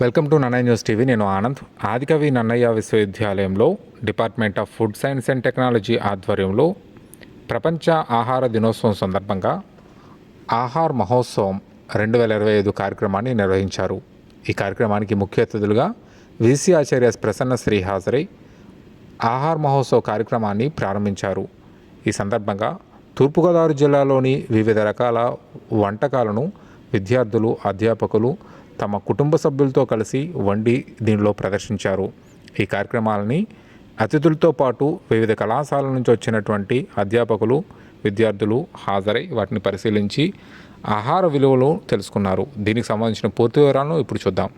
Welcome to Nannaya news TV. నేను ఆనంద్. ఆదికవి నన్నయ్య విశ్వవిద్యాలయంలో department of food science and technology ఆధ్వర్యంలో ప్రపంచ ఆహార దినోత్సవం సందర్భంగా ఆహార్ మహోత్సవం రెండు వేల ఇరవై ఐదు కార్యక్రమాన్ని నిర్వహించారు. ఈ కార్యక్రమానికి ముఖ్య అతిథులుగా విసి ఆచార్య ప్రసన్న శ్రీ హాజరై ఆహార్ మహోత్సవ కార్యక్రమాన్ని ప్రారంభించారు. ఈ సందర్భంగా తూర్పుగోదావరి జిల్లాలోని వివిధ రకాల వంటకాలను విద్యార్థులు అధ్యాపకులు తమ కుటుంబ సభ్యులతో కలిసి వండి దీనిలో ప్రదర్శించారు. ఈ కార్యక్రమాలని అతిథులతో పాటు వివిధ కళాశాల నుంచి వచ్చినటువంటి అధ్యాపకులు విద్యార్థులు హాజరై వాటిని పరిశీలించి ఆహార విలువలు తెలుసుకున్నారు. దీనికి సంబంధించిన పూర్తి వివరాలను ఇప్పుడు చూద్దాం.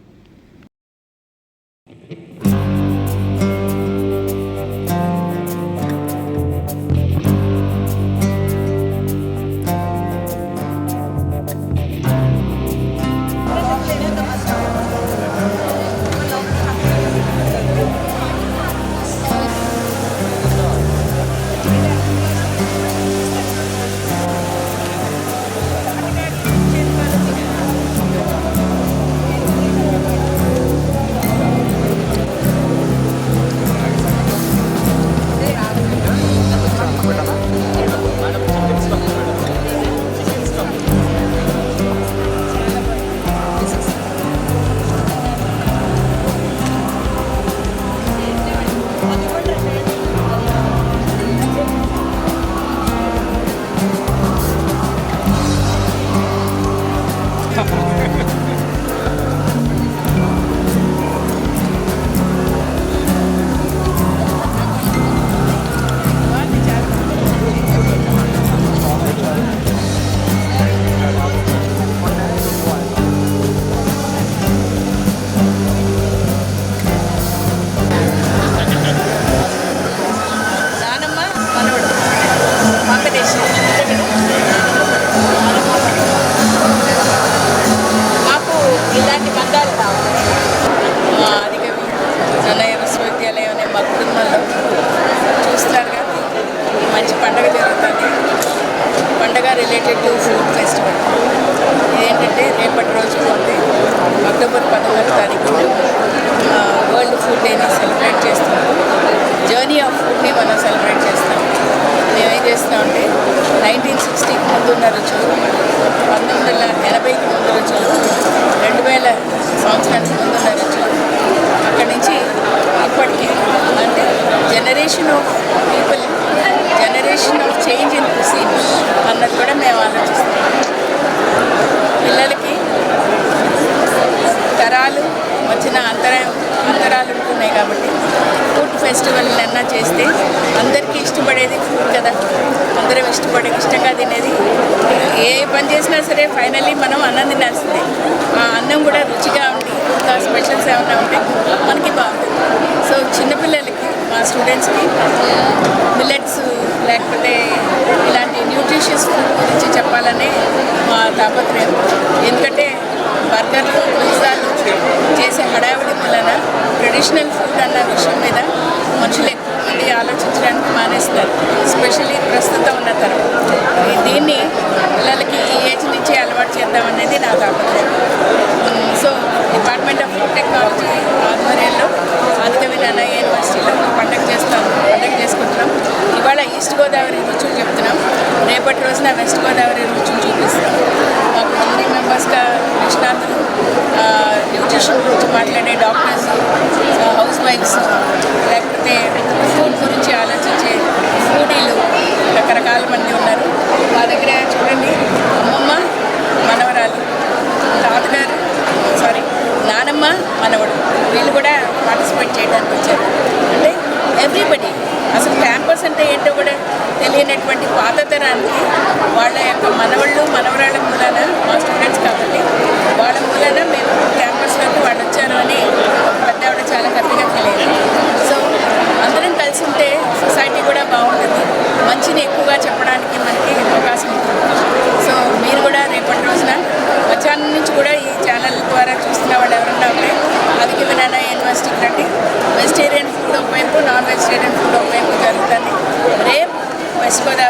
Ha ha ha ha! వచ్చారు పంతొమ్మిది వందల ఎనభైకి ముందు వచ్చారు రెండు వేల సంవత్సరానికి ముందు ఉన్న అక్కడి నుంచి ఇప్పటికీ అంటే generation of people generation of change in cuisine అన్నది కూడా మేము ఆలోచిస్తాం పిల్లలకి తరాలు వచ్చిన అంతరాయం అంతరాలు ఉంటున్నాయి కాబట్టి ఫుడ్ ఫెస్టివల్ అన్నా చేస్తే అందరికీ ఇష్టపడేది ఫుడ్ కదా. అందరం ఇష్టపడే ఇష్టంగా తినేది పని చేసినా సరే ఫైనల్లీ మనం అన్నం తినాల్సిందే. ఆ అన్నం కూడా రుచిగా ఉండి ఇంకా స్పెషల్స్ ఏమైనా ఉంటే మనకి బాగుంటుంది. సో చిన్నపిల్లలకి మా స్టూడెంట్స్కి మిల్లెట్స్ లేకపోతే ఇలాంటి న్యూట్రిషియస్ ఫుడ్ గురించి చెప్పాలనే మా తాపత్రయం. ఎందుకంటే బర్గర్లు పిజ్జాలు చేసే హడావిడి వలన ట్రెడిషనల్ ఫుడ్ అన్న విషయం మీద మనుషులు ఎక్కువ మంది ఆలోచించడానికి మానేస్తారు స్పెషల్లీ ప్రస్తుతం ఉన్న తరం. దీన్ని పిల్లలకి ఈ ఏజ్ నుంచి అలవాటు చేద్దామనేది నా తాపత్రయం. సో డిపార్ట్మెంట్ ఆఫ్ టెక్నాలజీ ఆధ్వర్యంలో ఆదికవి నాన్నయ్య యూనివర్సిటీలో పండగ చేస్తాం. పండగ చేసుకుంటున్నాం. ఇవాళ ఈస్ట్ గోదావరి రుచులు చెప్తున్నాం. రేపటి రోజున వెస్ట్ గోదావరి రుచులు చూపిస్తాం. మాకు త్రీ మెంబర్స్గా నిష్ణాతులు న్యూట్రిషన్ గురించి మాట్లాడే డాక్టర్స్ హౌస్ వైఫ్స్ లేకపోతే ఫుడ్ గురించి ఆలోచించే ఫుడీలు రకరకాల మంది ఉన్నారు మా దగ్గర చూడండి అమ్మమ్మ మనవరాలు తాతగారు సారీ నానమ్మ మనవడు వీళ్ళు కూడా పార్టిసిపేట్ చేయడానికి వచ్చారు. అంటే ఎవ్రీబడి అసలు క్యాంపస్ అంటే ఏంటో కూడా తెలియనటువంటి పాత తరానికి వాళ్ళ యొక్క మనవళ్ళు మనవరాళ్ళ మూలాన మా స్టూడెంట్స్ కాబట్టి వాళ్ళ మూలాన మేము క్యాంపస్లోకి వాళ్ళు వచ్చారు అని ఒక పెద్ద ఆవిడ చాలా హ్యాపీగా ఫీల్ అయింది సో అందరం కలిసి ఉంటే సొసైటీ కూడా బాగుంటుంది మంచిని ఎక్కువగా చెప్పడానికి మనకి అవకాశం ఉంటుంది సో మీరు కూడా రేపటి రోజున మధ్యాహ్నం నుంచి కూడా ఈ ఛానల్ ద్వారా చూస్తున్న వాళ్ళు ఎవరన్నా ఉంటే అదికి వినాయన యూనివర్సిటీకి రండి వెజిటేరియన్ ఫుడ్ ఒకవైపు నాన్ వెజిటేరియన్ ఫుడ్ ఒకవైపు జరుగుతుంది రేపు వెస్ట్ గోదావరి రుచి